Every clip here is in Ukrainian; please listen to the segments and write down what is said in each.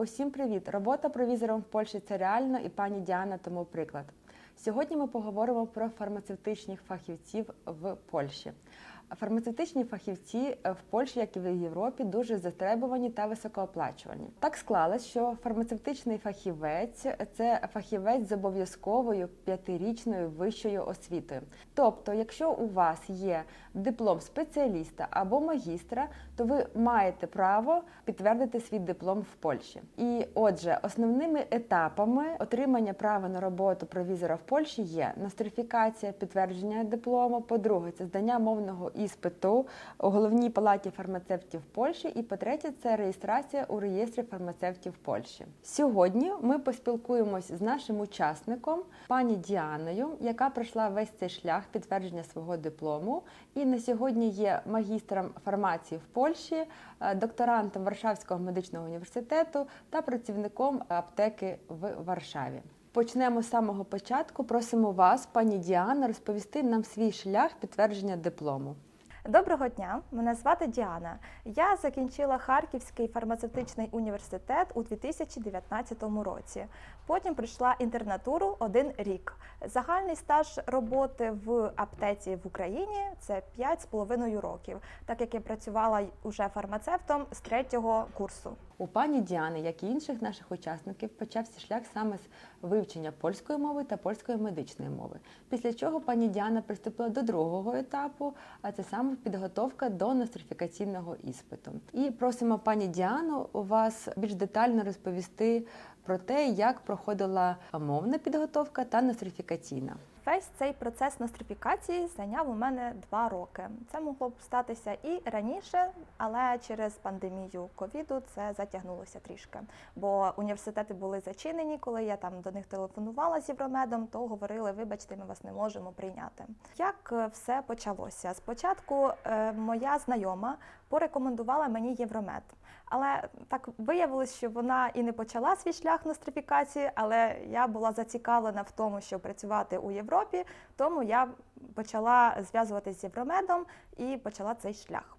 Усім привіт! Робота провізором в Польщі це реально і пані Діана тому приклад. Сьогодні ми поговоримо про фармацевтичних фахівців в Польщі. Фармацевтичні фахівці е, в Польщі, як і в Європі, дуже затребувані та високооплачувані. Так склалось, що фармацевтичний фахівець це фахівець з обов'язковою п'ятирічною вищою освітою. Тобто, якщо у вас є диплом спеціаліста або магістра, то ви маєте право підтвердити свій диплом в Польщі. І отже, основними етапами отримання права на роботу провізора в Польщі є нострифікація, підтвердження диплому. По-друге, це здання мовного іспиту у головній палаті фармацевтів Польщі. І по-третє, це реєстрація у реєстрі фармацевтів Польщі. Сьогодні ми поспілкуємось з нашим учасником, пані Діаною, яка пройшла весь цей шлях підтвердження свого диплому, і на сьогодні є магістром фармації в Польщі, е, докторантом Варшавського медичного університету та працівником аптеки в Варшаві. Почнемо з самого початку. Просимо вас, пані Діана, розповісти нам свій шлях підтвердження диплому. Доброго дня, мене звати Діана. Я закінчила Харківський фармацевтичний університет у 2019 році. Потім прийшла інтернатуру один рік. Загальний стаж роботи в аптеці в Україні це 5,5 років, так як я працювала уже фармацевтом з третього курсу. У пані Діани, як і інших наших учасників, почався шлях саме з вивчення польської мови та польської медичної мови. Після чого пані Діана приступила до другого етапу, а це саме підготовка до нострифікаційного іспиту. І просимо пані Діану у вас більш детально розповісти про те, як проходила мовна підготовка та нострифікаційна. Весь цей процес нострифікації зайняв у мене два роки. Це могло б статися і раніше, але через пандемію ковіду це затягнулося трішки. Бо університети були зачинені. Коли я там до них телефонувала з Євромедом, то говорили: вибачте, ми вас не можемо прийняти. Як е, все почалося? Спочатку е, моя знайома порекомендувала мені Євромед. Але так виявилось, що вона і не почала свій шлях нострифікації, але я була зацікавлена в тому, щоб працювати у Європі, тому я почала зв'язуватися з Євромедом і почала цей шлях.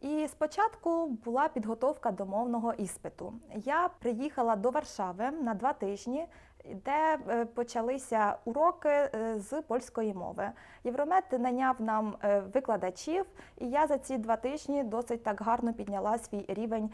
І спочатку була підготовка до мовного іспиту. Я приїхала до Варшави на два тижні, де е, почалися уроки е, з польської мови. Євромед наняв нам е, викладачів, і я за ці два тижні досить так гарно підняла свій рівень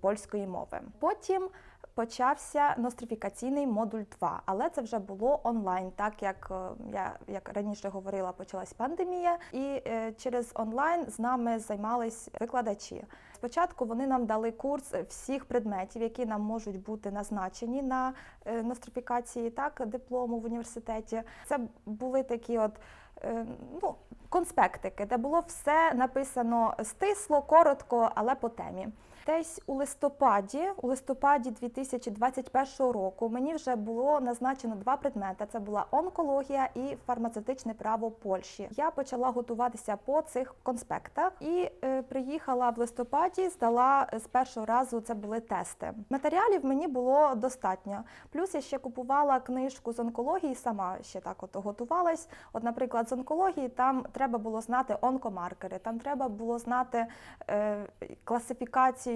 польської мови. Потім почався нострифікаційний модуль 2, але це вже було онлайн, так як е, я як раніше говорила, почалась пандемія, і е, через онлайн з нами займались викладачі. Спочатку вони нам дали курс всіх предметів, які нам можуть бути назначені на е, нострифікації так диплому в університеті. Це були такі от. Ну, конспектики, де було все написано стисло, коротко, але по темі. Десь у листопаді, у листопаді 2021 року, мені вже було назначено два предмети: це була онкологія і фармацевтичне право Польщі. Я почала готуватися по цих конспектах і е, приїхала в листопаді, здала з першого разу. Це були тести. Матеріалів мені було достатньо. Плюс я ще купувала книжку з онкології, сама ще так от готувалась. От, наприклад, з онкології там треба було знати онкомаркери, там треба було знати е, класифікацію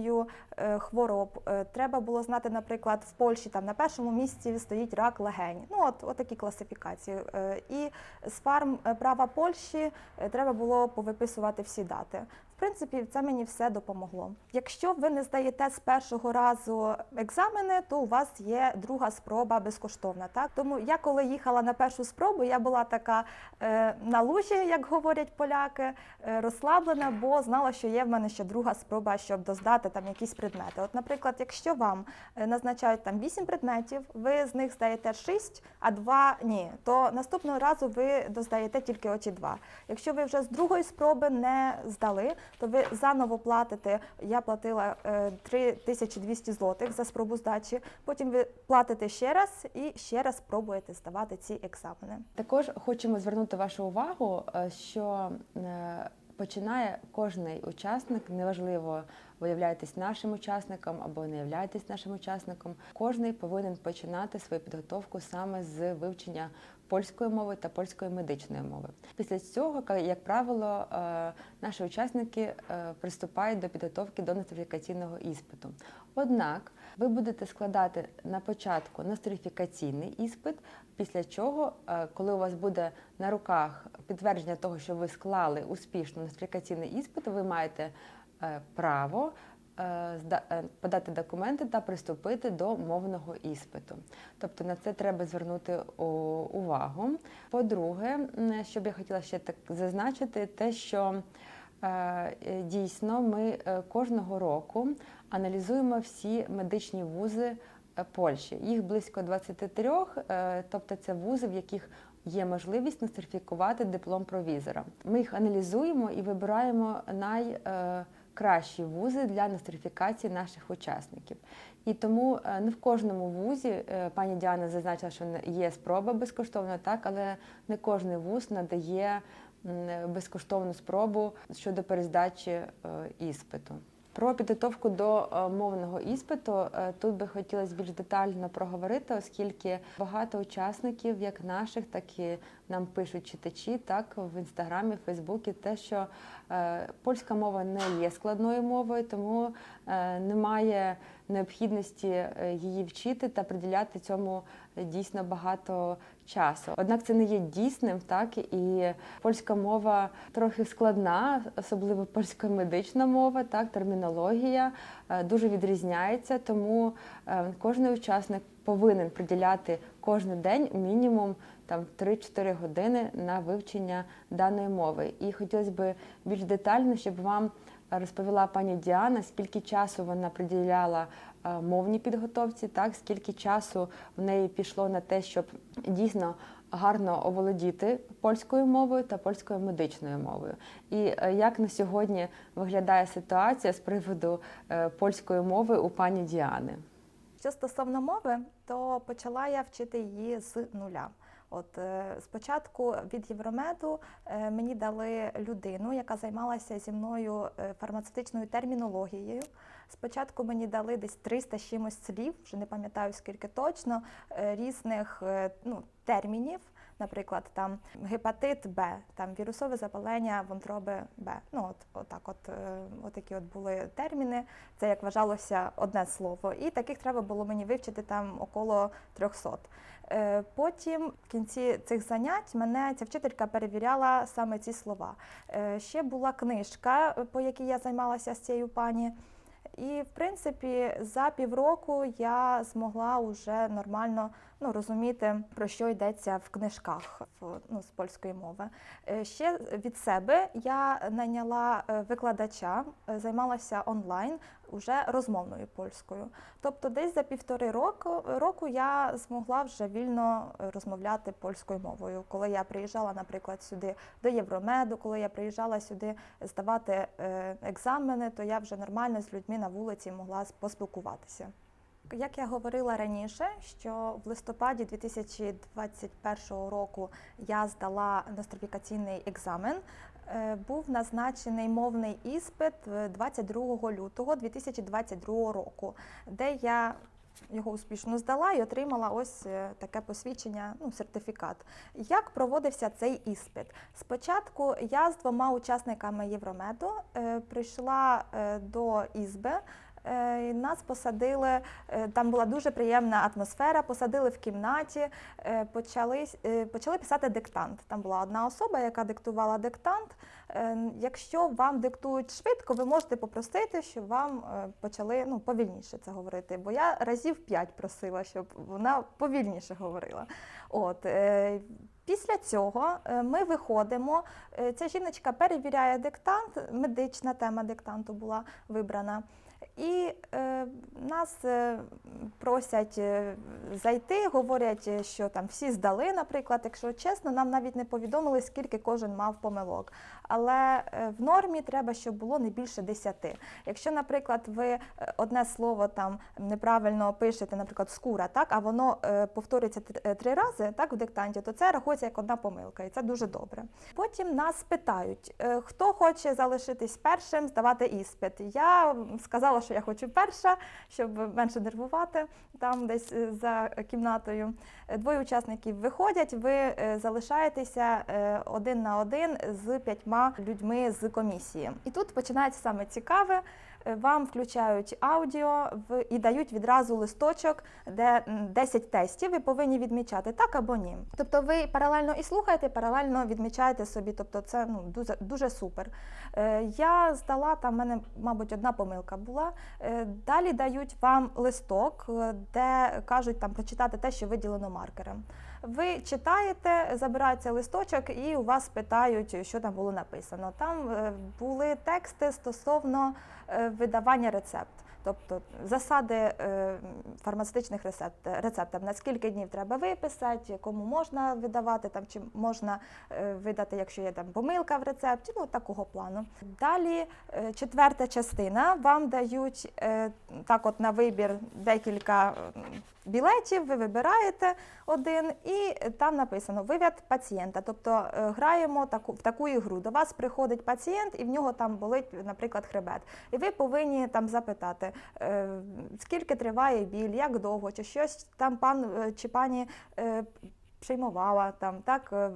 е, хвороб. Е, треба було знати, наприклад, в Польщі там на першому місці стоїть рак легень. Ну от, от такі класифікації. Е, і з фарм права Польщі треба було повиписувати всі дати. Принципі, це мені все допомогло. Якщо ви не здаєте з першого разу екзамени, то у вас є друга спроба безкоштовна. Так тому я коли їхала на першу спробу, я була така е, на лужі, як говорять поляки, е, розслаблена, бо знала, що є в мене ще друга спроба, щоб доздати там якісь предмети. От, наприклад, якщо вам е, назначають там 8 предметів, ви з них здаєте 6, а 2 ні, то наступного разу ви доздаєте тільки оті два. Якщо ви вже з другої спроби не здали, то ви заново платите. Я платила е, 3200 злотих за спробу здачі. Потім ви платите ще раз і ще раз спробуєте здавати ці екзамени. Також хочемо звернути вашу увагу, е, що е, починає кожний учасник, неважливо, ви являєтесь нашим учасником або не являєтесь нашим учасником. Кожний повинен починати свою підготовку саме з вивчення польської мови та польської медичної мови. Після цього, як правило, е, наші учасники е, приступають до підготовки до нострифікаційного іспиту. Однак Ви будете складати на початку нострифікаційний іспит, після чого, е, коли у вас буде на руках підтвердження того, що ви склали успішно нострифікаційний іспит, ви маєте право подати документи та приступити до мовного іспиту. Тобто на це треба звернути увагу. По-друге, що б я хотіла ще так зазначити, те, що е, е, дійсно ми е, кожного року аналізуємо всі медичні вузи е, Польщі. Їх близько 23, е, тобто це вузи, в яких є можливість нострифікувати диплом провізора. Ми їх аналізуємо і вибираємо найкращі вузи для нострифікації наших учасників. І тому е, не в кожному вузі е, пані Діана зазначила, що є спроба безкоштовна, так, але не кожний вуз надає безкоштовну спробу щодо перездачі е, іспиту. Про підготовку до е, мовного іспиту е, тут би хотілося більш детально проговорити, оскільки багато учасників, як наших, так і нам пишуть читачі, так в інстаграмі, Фейсбуці, те, що е, польська мова не є складною мовою, тому немає необхідності е, її вчити та приділяти цьому е, дійсно багато часу. Однак це не є дійсним, так і польська мова трохи складна, особливо польська медична мова, так термінологія е, дуже відрізняється, тому кожен учасник повинен приділяти кожен день мінімум там 3-4 години на вивчення даної мови. І хотілося б більш детально, щоб вам розповіла пані Діана, скільки часу вона приділяла е, мовній підготовці, так скільки часу в неї пішло на те, щоб дійсно гарно оволодіти польською мовою та польською медичною мовою. І е, як на сьогодні виглядає ситуація з приводу е, польської мови у пані Діани? Що стосовно мови, то почала я вчити її з нуля. От е, спочатку від Євромеду е, мені дали людину, яка займалася зі мною е, фармацевтичною термінологією. Спочатку мені дали десь 300 з чимось слів, вже не пам'ятаю скільки точно, різних ну, термінів. Наприклад, там гепатит Б, там вірусове запалення вонтроби Б. Ну от, отак, от, е, отакі от були терміни. Це як вважалося одне слово. І таких треба було мені вивчити там около 300. Е, Потім в кінці цих занять мене ця вчителька перевіряла саме ці слова. Е, Ще була книжка, по якій я займалася з цією пані. І, в принципі, за півроку я змогла вже нормально ну, розуміти, про що йдеться в книжках ну, з польської мови. Е, Ще від себе я найняла е, викладача, е, займалася онлайн уже розмовною польською. Тобто, десь за півтори року, року я змогла вже вільно розмовляти польською мовою. Коли я приїжджала, наприклад, сюди до Євромеду, коли я приїжджала сюди здавати е, екзамени, то я вже нормально з людьми на вулиці могла спілкуватися. Як я говорила раніше, що в листопаді 2021 року я здала нострифікаційний екзамен, е, був назначений мовний іспит е, 22 лютого 2022 року, де я його успішно здала і отримала ось е, таке посвідчення, ну, сертифікат. Як проводився цей іспит? Спочатку я з двома учасниками Євромеду е, прийшла е, до ізби. Е, Нас посадили, е, там була дуже приємна атмосфера, посадили в кімнаті, е, почали, почали писати диктант. Там була одна особа, яка диктувала диктант. Якщо вам диктують швидко, ви можете попросити, щоб вам почали ну, повільніше це говорити. Бо я разів п'ять просила, щоб вона повільніше говорила. От, Після цього ми виходимо. Ця жіночка перевіряє диктант, медична тема диктанту була вибрана. І е, нас е, просять е, зайти, говорять, що там всі здали, наприклад. Якщо чесно, нам навіть не повідомили, скільки кожен мав помилок. Але е, в нормі треба, щоб було не більше 10. Якщо, наприклад, ви е, одне слово там неправильно пишете, наприклад, скура, так, а воно е, повторюється три рази так, в диктанті, то це рахується як одна помилка, і це дуже добре. Потім нас питають, е, хто хоче залишитись першим, здавати іспит. Я м, сказала, що я хочу перша, щоб менше нервувати там десь е, за кімнатою. Е, Двоє учасників виходять, ви е, залишаєтеся один на один з п'ятьма людьми з комісії. І тут починається саме цікаве. Е, вам включають аудіо і дають відразу листочок, де 10 тестів. Ви повинні відмічати так або ні. Тобто ви паралельно і слухаєте, паралельно відмічаєте собі. Тобто це ну, дуже, дуже супер. Е, Я здала, там в мене, мабуть, одна помилка була. Е, Далі дають вам листок, де кажуть там прочитати те, що виділено маркером. Ви читаєте, забирається листочок, і у вас питають, що там було написано. Там е, були тексти стосовно е, видавання рецепт. Тобто засади е, фармацевтичних рецепт, рецептів, на скільки днів треба виписати, кому можна видавати, там, чи можна видати, якщо є там помилка в рецепті, ну такого плану. Далі четверта частина. Вам дають так, от на вибір декілька білетів, ви вибираєте один, і там написано вивід пацієнта. Тобто е, граємо таку в таку ігру. До вас приходить пацієнт, і в нього там болить, наприклад, хребет. І ви повинні там запитати, е, скільки триває біль, як довго, чи щось там пан е, чи пані. Приймувала там, так е,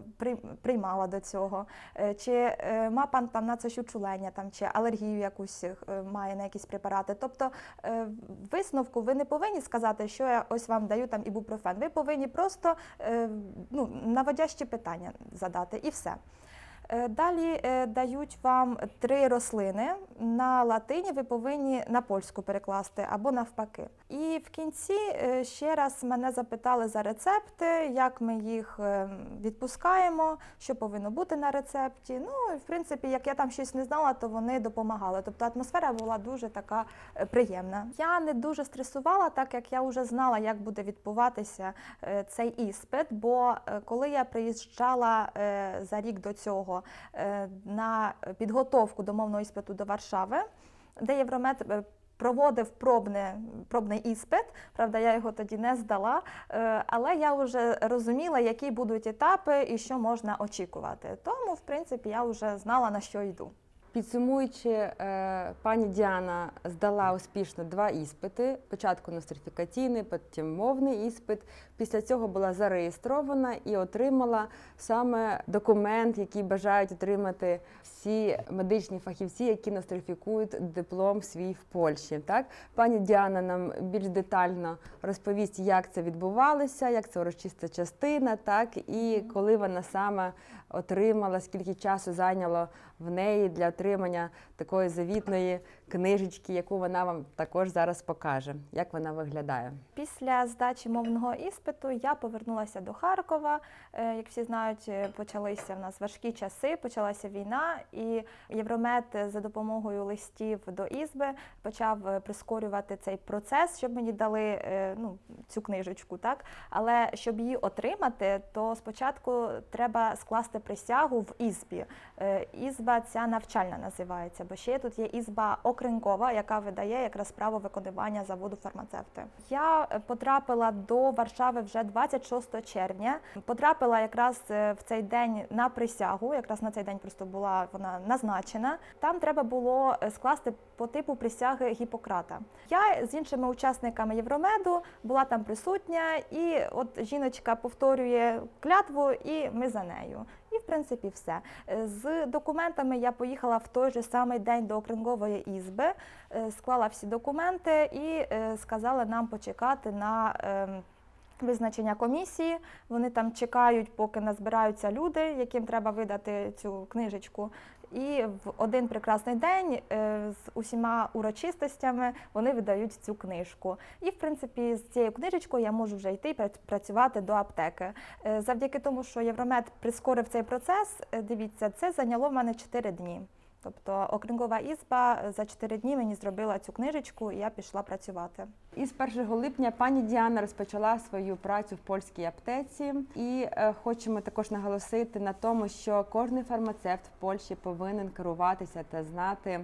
приймала до цього, Е, чи е, ма пан там на це щучулення, там чи алергію якусь має на якісь препарати. Тобто висновку ви не повинні сказати, що я ось вам даю там ібупрофен. Ви повинні просто ну, наводящі питання задати і все. Е, Далі е, дають вам три рослини на латині. Ви повинні на польську перекласти або навпаки. І в кінці е, ще раз мене запитали за рецепти, як ми їх відпускаємо, що повинно бути на рецепті. Ну і в принципі, як я там щось не знала, то вони допомагали. Тобто атмосфера була дуже така приємна. Я не дуже стресувала, так як я вже знала, як буде відбуватися цей іспит. Бо коли я приїжджала за рік до цього е, на підготовку до мовного іспиту до Варшави, де Євромет е, проводив пробне, пробний іспит. Правда, я його тоді не здала, е, але я вже розуміла, які будуть етапи і що можна очікувати. Тому, в принципі, я вже знала на що йду. Підсумуючи, е, пані Діана здала успішно два іспити: спочатку нострифікаційний, потім мовний іспит. Після цього була зареєстрована і отримала саме документ, який бажають отримати всі медичні фахівці, які нострифікують диплом свій в Польщі. Так, пані Діана нам більш детально розповість, як це відбувалося, як це урочиста частина, так і коли вона саме отримала, скільки часу зайняло в неї для отримання такої завітної книжечки, яку вона вам також зараз покаже, як вона виглядає. Після здачі мовного іспиту я повернулася до Харкова. Е, Як всі знають, е, почалися в нас важкі часи, почалася війна, і Євромет за допомогою листів до Ізби почав е, прискорювати цей процес, щоб мені дали е, ну, цю книжечку. Так? Але щоб її отримати, то спочатку треба скласти присягу в Ізбі. Е, Ізба ця навчальна називається, бо ще тут є ізба окринкова, яка видає якраз право виконування заводу фармацевти. Я е, потрапила до Варшави вже 26 червня. Потрапила якраз е, в цей день на присягу. Якраз на цей день просто була вона назначена. Там треба було е, скласти по типу присяги Гіппократа. Я з іншими учасниками Євромеду була там присутня, і от жіночка повторює клятву, і ми за нею. І в принципі все. Е, З документами я поїхала в той же самий день до окрингової ізби, е, склала всі документи і сказала сказали нам почекати на. ем, Визначення комісії, вони там чекають, поки назбираються люди, яким треба видати цю книжечку. І в один прекрасний день е, з усіма урочистостями вони видають цю книжку. І в принципі з цією книжечкою я можу вже йти працювати до аптеки. Е, Завдяки тому, що Євромед прискорив цей процес, е, дивіться, це зайняло в мене 4 дні. Тобто окрингова ізба за 4 дні мені зробила цю книжечку, і я пішла працювати. І з 1 липня пані Діана розпочала свою працю в польській аптеці. І е, хочемо також наголосити на тому, що кожен фармацевт в Польщі повинен керуватися та знати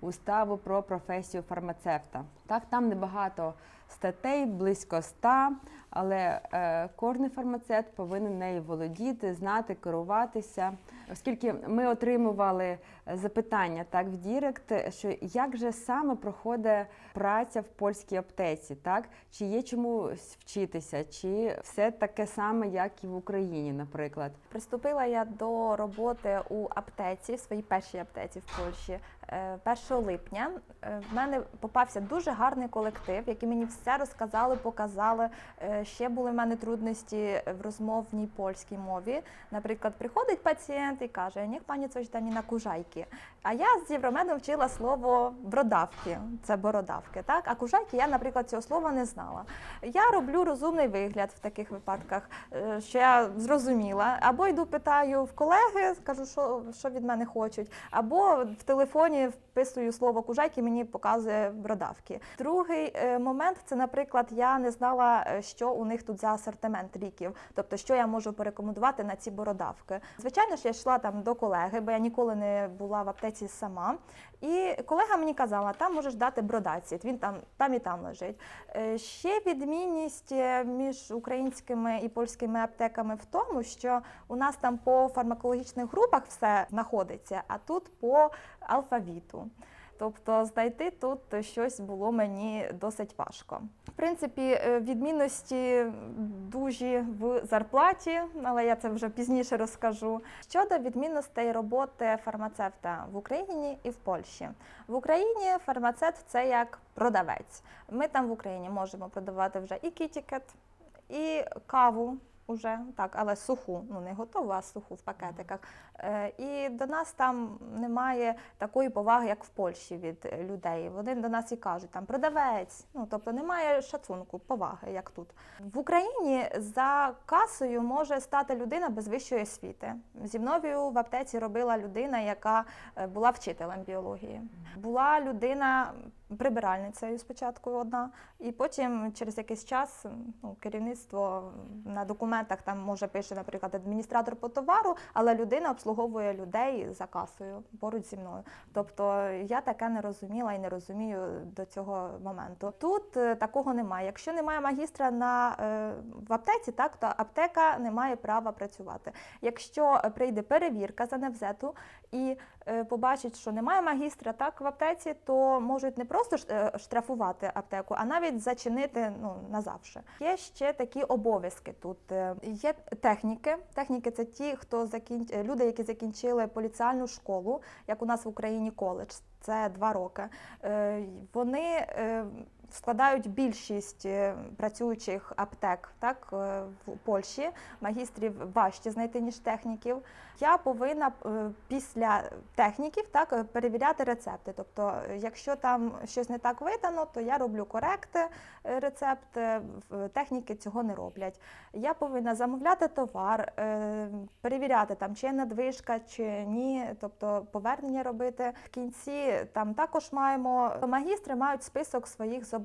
уставу про професію фармацевта. Так, там небагато статей, близько ста, але е, кожен фармацевт повинен нею володіти, знати, керуватися. Оскільки ми отримували е, запитання так в Дірект, що як же саме проходить праця в польській аптеці, так чи є чомусь вчитися, чи все таке саме, як і в Україні, наприклад. Приступила я до роботи у аптеці, в своїй першій аптеці в Польщі е, 1 липня. Е, В мене попався дуже гарний колектив, який мені все розказали, показали. Е, Ще були в мене трудності в розмовній польській мові. Наприклад, приходить пацієнт і каже: Ні, пані coś da на кужайки. А я з Євромедом вчила слово бродавки, це бородавки. Так? А кужайки я, наприклад, цього слова не знала. Я роблю розумний вигляд в таких випадках, е, що я зрозуміла. Або йду питаю в колеги, скажу, що, що від мене хочуть, або в телефоні вписую слово кужайки, мені показує бродавки. Другий е, момент це, наприклад, я не знала, е, що у них тут за асортимент ліків, тобто що я можу порекомендувати на ці бородавки. Звичайно ж, я йшла там до колеги, бо я ніколи не була в аптеці сама. І колега мені казала, там можеш дати бродацід, він там, там і там лежить. Е, Ще відмінність е, між українськими і польськими аптеками в тому, що у нас там по фармакологічних групах все знаходиться, а тут по алфавіту. Тобто знайти тут щось було мені досить важко. В принципі, е, відмінності дужі в зарплаті, але я це вже пізніше розкажу. Щодо відмінностей роботи фармацевта в Україні і в Польщі. В Україні фармацевт це як продавець. Ми там в Україні можемо продавати вже і кітікет, і каву. Уже так, але суху, ну не готову, а суху в пакетиках. Е, і до нас там немає такої поваги, як в Польщі від людей. Вони до нас і кажуть, там продавець. Ну тобто немає шацунку, поваги, як тут. В Україні за касою може стати людина без вищої освіти. Зі мною в аптеці робила людина, яка е, була вчителем біології. Була людина прибиральницею спочатку одна, і потім через якийсь час ну, керівництво на документах там може пише, наприклад, адміністратор по товару, але людина обслуговує людей за касою поруч зі мною. Тобто я таке не розуміла і не розумію до цього моменту. Тут е, такого немає. Якщо немає магістра на е, в аптеці, так то аптека не має права працювати. Якщо е, прийде перевірка за невзету і побачить, що немає магістра так в аптеці, то можуть не просто е, штрафувати аптеку, а навіть зачинити ну назавше. Є ще такі обов'язки тут. Е, Є техніки. Техніки це ті, хто закінч... е, люди, які закінчили поліціальну школу, як у нас в Україні коледж. Це два роки. Е, Вони е, складають більшість е, працюючих аптек так, е, в Польщі. Магістрів важче знайти, ніж техніків. Я повинна е, після техніків так, перевіряти рецепти. Тобто, якщо там щось не так видано, то я роблю коректи е, рецепт, техніки цього не роблять. Я повинна замовляти товар, перевіряти, там, чи є надвижка, чи ні, тобто повернення робити. В кінці там також маємо магістри мають список своїх зобов'язань.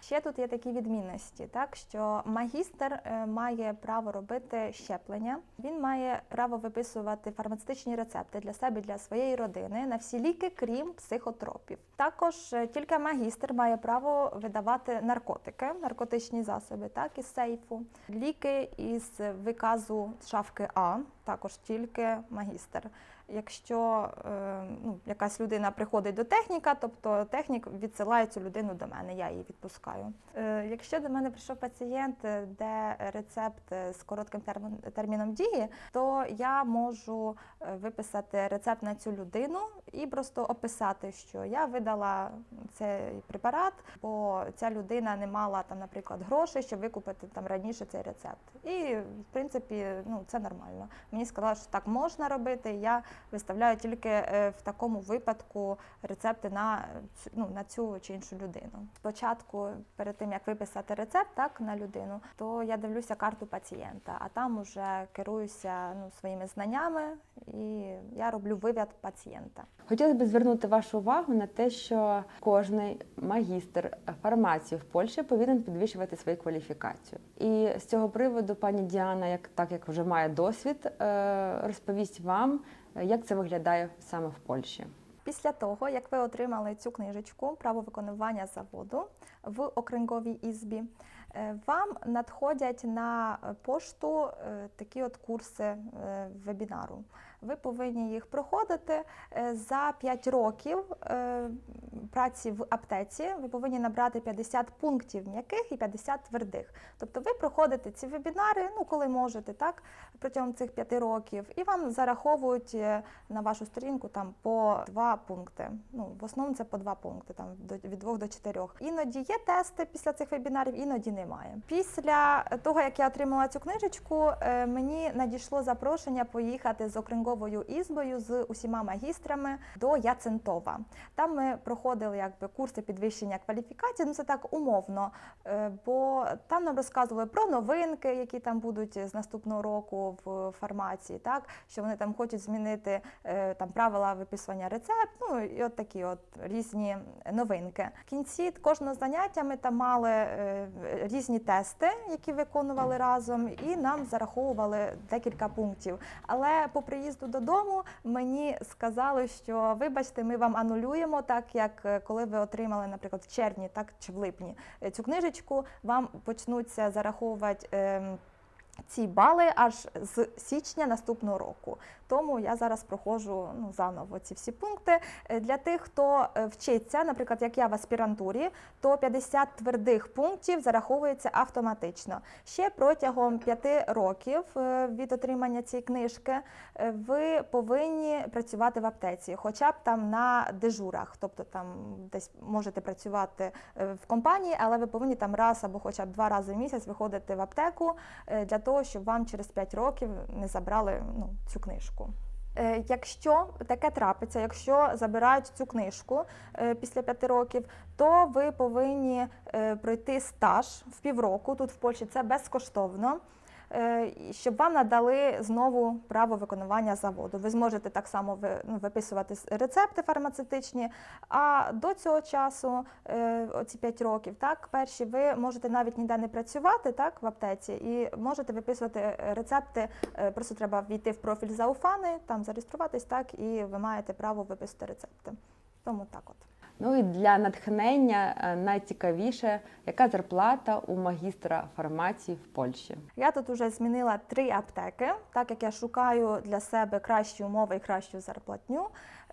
Ще тут є такі відмінності, так що магістр е, має право робити щеплення, він має право виписувати фармацевтичні рецепти для себе, для своєї родини на всі ліки, крім психотропів. Також е, тільки магістр має право видавати наркотики, наркотичні засоби, так із сейфу, ліки із виказу шафки А, також тільки магістр. Якщо е, ну, якась людина приходить до техніка, тобто технік відсилає цю людину до мене, я її відпускаю. Е, якщо до мене прийшов пацієнт, е, де рецепт з коротким термін- терміном дії, то я можу виписати рецепт на цю людину і просто описати, що я видала цей препарат, бо ця людина не мала там, наприклад, грошей, щоб викупити там раніше цей рецепт. І в принципі, ну це нормально. Мені сказали, що так можна робити. Я виставляю тільки е, в такому випадку рецепти на ну, на цю чи іншу людину. Спочатку, перед тим як виписати рецепт так на людину, то я дивлюся карту пацієнта, а там уже керуюся ну, своїми знаннями і я роблю вивід пацієнта. Хотілося б звернути вашу увагу на те, що кожний магістр фармації в Польщі повинен підвищувати свою кваліфікацію. І з цього приводу пані Діана, як так як вже має досвід, е, розповість вам, як це виглядає саме в Польщі. Після того, як ви отримали цю книжечку право виконування заводу в окринговій ізбі, е, вам надходять на пошту е, такі от курси е, вебінару. Ви повинні їх проходити Е, за 5 років е, праці в аптеці. Ви повинні набрати 50 пунктів м'яких і 50 твердих. Тобто ви проходите ці вебінари, ну коли можете, так протягом цих 5 років, і вам зараховують е, на вашу сторінку там по 2 пункти. Ну в основному це по 2 пункти, там від 2 до 4. Іноді є тести після цих вебінарів, іноді немає. Після того, як я отримала цю книжечку, мені надійшло запрошення поїхати з окринговою ізбою з усіма магістрами до Яцентова. Там ми проходили якби курси підвищення кваліфікації. Ну це так умовно, е, бо там нам розказували про новинки, які там будуть з наступного року в фармації, так що вони там хочуть змінити е, там правила виписування рецепт, ну і от такі от різні новинки. В кінці кожного заняття ми там мали е, різні тести, які виконували разом, і нам зараховували декілька пунктів. Але по приїзду додому мені сказали, що вибачте, ми вам анулюємо, так як е, коли ви отримали, наприклад, в червні, так чи в липні е, цю книжечку, вам почнуться зараховувати. ем, ці бали аж з січня наступного року. Тому я зараз проходжу ну, заново ці всі пункти. Е, Для тих, хто е, вчиться, наприклад, як я в аспірантурі, то 50 твердих пунктів зараховується автоматично. Ще протягом 5 років е, від отримання цієї книжки ви повинні працювати в аптеці, хоча б там на дежурах, тобто там десь можете працювати в компанії, але ви повинні там раз або хоча б два рази в місяць виходити в аптеку для того, щоб вам через 5 років не забрали ну, цю книжку. Е, Якщо таке трапиться, якщо забирають цю книжку е, після п'яти років, то ви повинні е, пройти стаж в півроку. Тут в Польщі це безкоштовно. Е, Щоб вам надали знову право виконування заводу. Ви зможете так само ну, виписувати рецепти фармацевтичні. А до цього часу, е, оці 5 років, так, перші, ви можете навіть ніде не працювати так, в аптеці і можете виписувати е, рецепти. Просто треба війти в профіль Зауфани, там зареєструватись, так, і ви маєте право виписати рецепти. Тому так от. Ну і для натхнення е, найцікавіше, яка зарплата у магістра фармації в Польщі? Я тут вже змінила три аптеки, так як я шукаю для себе кращі умови і кращу зарплатню.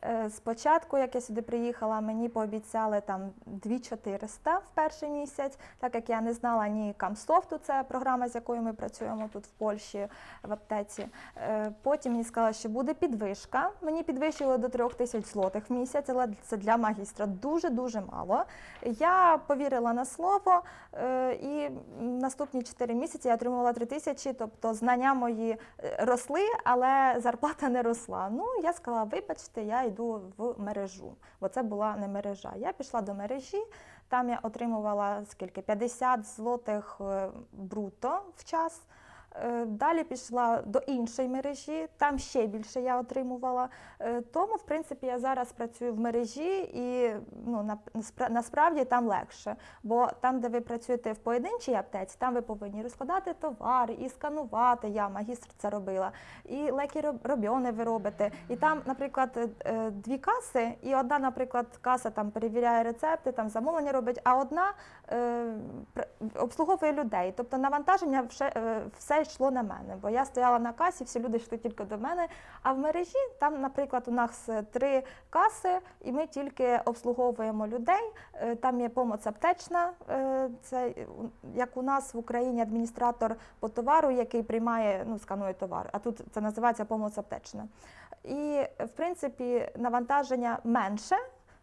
Е, Спочатку, як я сюди приїхала, мені пообіцяли там 2400 в перший місяць, так як я не знала ні Камсофту, це програма, з якою ми працюємо тут в Польщі в аптеці. Е, Потім мені сказали, що буде підвишка. Мені підвищили до 3000 злотих в місяць, але це для магістра дуже-дуже мало. Я повірила на слово, е, і наступні 4 місяці я отримувала 3 тисячі, тобто знання мої росли, але зарплата не росла. Ну, я сказала, вибачте, я йду в мережу, бо це була не мережа. Я пішла до мережі, там я отримувала скільки 50 злотих е, бруто в час. Е, Далі пішла до іншої мережі, там ще більше я отримувала. Е, Тому, в принципі, я зараз працюю в мережі і ну, на- наспра- насправді там легше. Бо там, де ви працюєте в поєдинчій аптеці, там ви повинні розкладати товари і сканувати. Я магістр це робила, і лекі роб- робьони ви робите. І там, наприклад, е, дві каси, і одна, наприклад, каса там перевіряє рецепти, там замовлення робить, а одна обслуговує людей. Тобто навантаження все, е, все йшло на мене, бо я стояла на касі, всі люди йшли тільки до мене. А в мережі там, наприклад, у нас е, три каси, і ми тільки обслуговуємо людей. Е, Там є помоць аптечна, е, це е, як у нас в Україні адміністратор по товару, який приймає, ну сканує товар. А тут це називається помоць аптечна. І в принципі навантаження менше.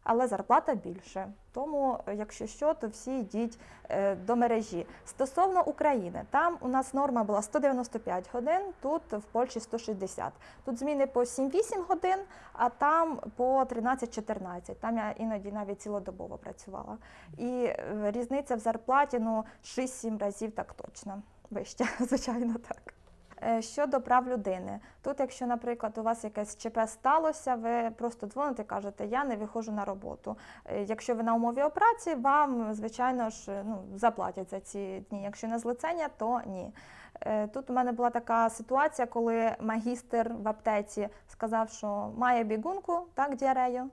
Але зарплата більше. Тому, якщо що, то всі йдіть е, до мережі. Стосовно України, там у нас норма була 195 годин, тут в Польщі 160. Тут зміни по 7-8 годин, а там по 13-14. Там я іноді навіть цілодобово працювала. І е, різниця в зарплаті ну 6-7 разів так точно. Вище, звичайно, так. Е, Щодо прав людини, тут, якщо, наприклад, у вас якесь ЧП сталося, ви просто дзвоните і кажете, я не виходжу на роботу. Е, Якщо ви на умові о праці, вам, звичайно ж, ну, заплатять за ці дні. Якщо на злицення, то ні. Е, Тут у мене була така ситуація, коли магістр в аптеці сказав, що має бігунку, так, діарею,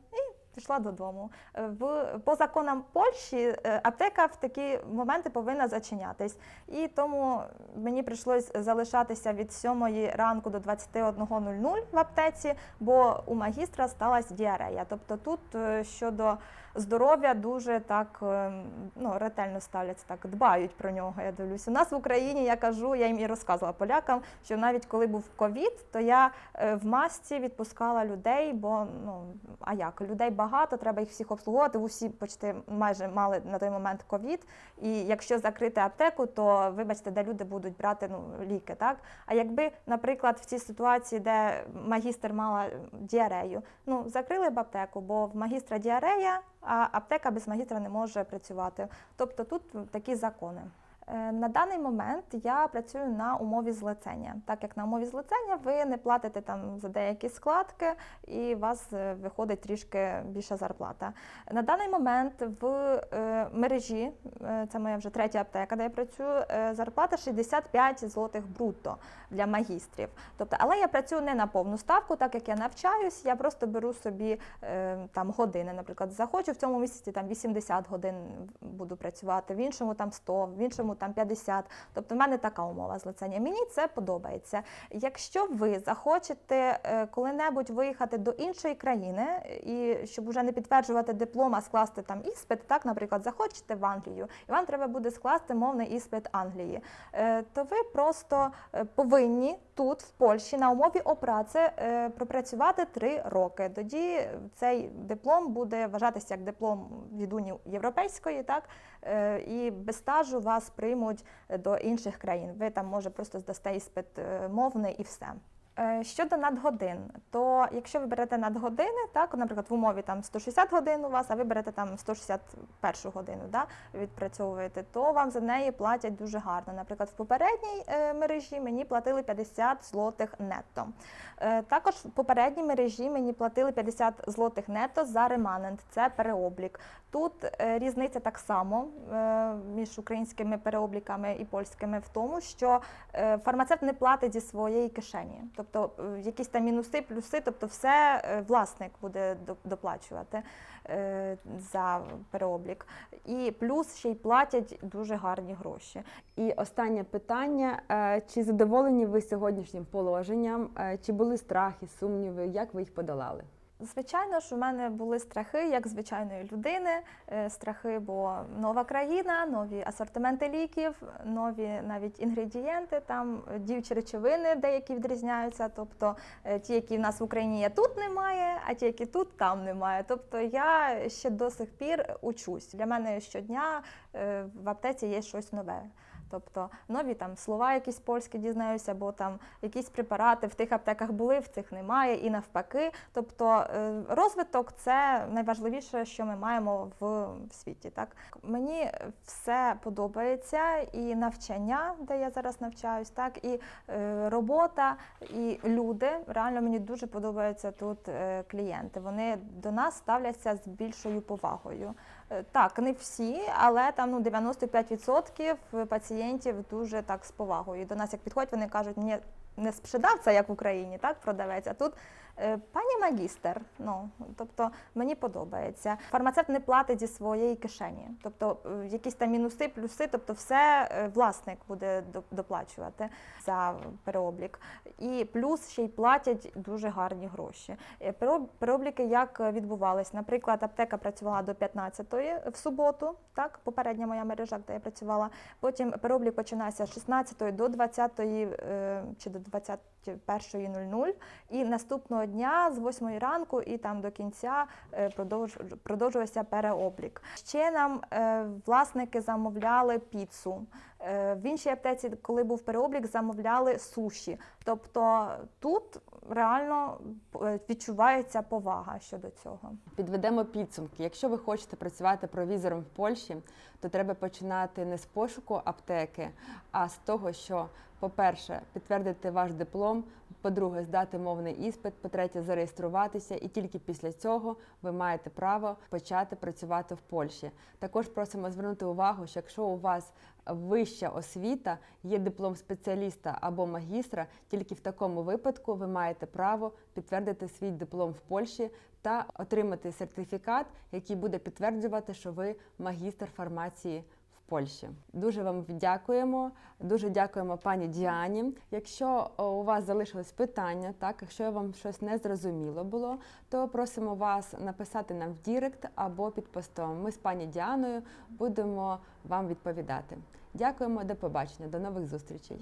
пішла додому. Е, В по законам Польщі е, аптека в такі моменти повинна зачинятись. І тому мені прийшлось залишатися від 7 ранку до 21.00 в аптеці, бо у магістра сталася діарея. Тобто тут е, щодо здоров'я дуже так е, ну, ретельно ставляться, так дбають про нього. Я дивлюсь. У нас в Україні я кажу, я їм і розказувала полякам, що навіть коли був ковід, то я е, в масці відпускала людей, бо ну а як людей багато, треба їх всіх обслуговувати. Усі почти майже мали на той момент ковід. І якщо закрити аптеку, то вибачте, де люди будуть брати ну, ліки. Так а якби, наприклад, в цій ситуації, де магістр мала діарею, ну закрили б аптеку, бо в магістра діарея, а аптека без магістра не може працювати. Тобто тут такі закони. Е, На даний момент я працюю на умові злицення. Так як на умові злицення ви не платите там за деякі складки, і у вас е, виходить трішки більша зарплата. На даний момент в е, мережі, це моя вже третя аптека, де я працюю, зарплата 65 злотих брутто для магістрів. Тобто, але я працюю не на повну ставку, так як я навчаюсь, я просто беру собі там години. Наприклад, захочу в цьому місяці там 80 годин буду працювати, в іншому там 100, в іншому там 50. Тобто, в мене така умова злицення. Мені це подобається. Якщо ви захочете е, коли-небудь виїхати до іншої країни, і щоб вже не підтверджувати диплом, а скласти там іспит, так, наприклад, захочете в Англію, і вам треба буде скласти мовний іспит Англії, е, то ви просто е, повинні тут, в Польщі, на умові опраці пропрацювати три роки. Тоді цей диплом буде вважатися як диплом від Унії Європейської, так і без стажу вас приймуть до інших країн. Ви там може просто здасте іспит е, мовний і все. Е, Щодо надгодин, то якщо ви берете надгодини, так, наприклад, в умові там 160 годин у вас, а ви берете там 161 годину, да, відпрацьовуєте, то вам за неї платять дуже гарно. Наприклад, в попередній е, мережі мені платили 50 злотих нетто. Е, Також в попередній мережі мені платили 50 злотих нетто за реманент, це переоблік. Тут різниця так само між українськими переобліками і польськими в тому, що фармацевт не платить зі своєї кишені. Тобто е, якісь там мінуси, плюси, тобто все е, власник буде доплачувати е, за переоблік. І плюс ще й платять дуже гарні гроші. І останнє питання: чи задоволені ви сьогоднішнім положенням? Чи були страхи, сумніви? Як ви їх подолали? Звичайно ж, у мене були страхи як звичайної людини. Е, Страхи, бо нова країна, нові асортименти ліків, нові навіть інгредієнти, там е, діючі речовини деякі відрізняються. Тобто е, ті, які в нас в Україні є, тут немає, а ті, які тут, там немає. Тобто я ще до сих пір учусь. Для мене щодня в аптеці є щось нове. Тобто нові там слова якісь польські дізнаюся, бо там якісь препарати в тих аптеках були, в цих немає, і навпаки. Тобто е, розвиток це найважливіше, що ми маємо в, в світі. Так мені все подобається, і навчання, де я зараз навчаюсь, так і е, робота, і люди. Реально мені дуже подобаються тут е, клієнти. Вони до нас ставляться з більшою повагою. Е, Так, не всі, але там ну 95% пацієнтів дуже так з повагою. До нас як підходять, вони кажуть, мені не спшидавця, як в Україні, так продавець. А тут пані магістр. Ну тобто мені подобається. Фармацевт не платить зі своєї кишені. Тобто е, якісь там мінуси, плюси, тобто все е, власник буде доплачувати за переоблік. І плюс ще й платять дуже гарні гроші. Е, Переобліки як е, відбувались? Наприклад, аптека працювала до 15-ї в суботу, так, попередня моя мережа, де я працювала. Потім переоблік починався з 16-ї до 20-ї е, чи до 21.00. І наступного дня з 8 ранку і там до кінця е, продовжувався переоблік. Ще нам е, власники замовляли піцу. Е, В іншій аптеці, коли був переоблік, замовляли суші. Тобто тут реально е, відчувається повага щодо цього. Підведемо підсумки. Якщо ви хочете працювати провізором в Польщі, то треба починати не з пошуку аптеки, а з того, що, по-перше, підтвердити ваш диплом, по-друге, здати мовний іспит, по-третє, зареєструватися, і тільки після цього ви маєте право почати працювати в Польщі. Також просимо звернути увагу, що якщо у вас вища освіта є диплом спеціаліста або магістра. Тільки в такому випадку ви маєте право підтвердити свій диплом в Польщі та отримати сертифікат, який буде підтверджувати, що ви магістр фармації. Польщі дуже вам дякуємо. Дуже дякуємо пані Діані. Якщо у вас залишились питання, так якщо вам щось не зрозуміло було, то просимо вас написати нам в Дірект або під постом. Ми з пані Діаною будемо вам відповідати. Дякуємо, до побачення, до. Нових зустрічей.